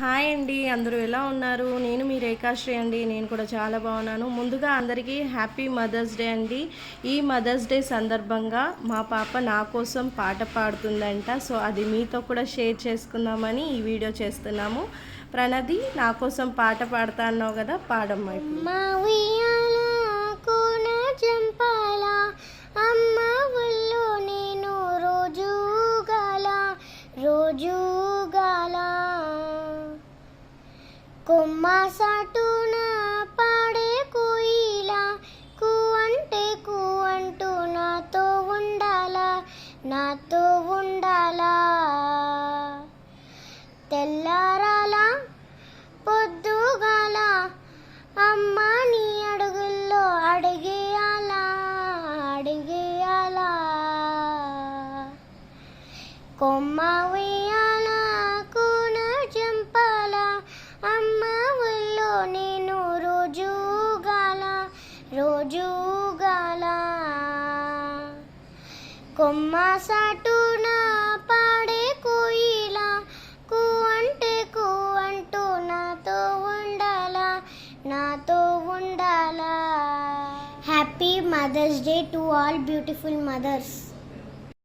Hi అండి అందరూ ఎలా ఉన్నారు? నేను మీ రేఖాశ్రీ అండి నేను కూడా చాలా బాగున్నాను. ముందుగా అందరికీ హ్యాపీ మదర్స్ డే అండి. ఈ మదర్స్ డే సందర్భంగా మా పాప నా కోసం పాట పాడుతుందంట. సో అది మీతో కూడా షేర్ చేసుకుందామని ఈ వీడియో చేస్తున్నాము. ప్రణది నా కోసం పాట పాడతా అన్నావు కదా పాడమ్మా అమ్మ నేను రోజు గల రోజు కొమ్మ పాడే కోయిలా కు అంటే కు అంటూ నాతో ఉండాలా నాతో ఉండాలా. తెల్లారాలా పొద్దుగాల అమ్మ నీ అడుగుల్లో అడిగేయాలా అడిగేయాలా. కొమ్మ వేయాలి జూగలా కొమ్మ సాటున పాడే కోయిల కు అంటే కు అంటూ నాతో ఉండాలా నాతో ఉండాలా. Happy mother's day to all beautiful mothers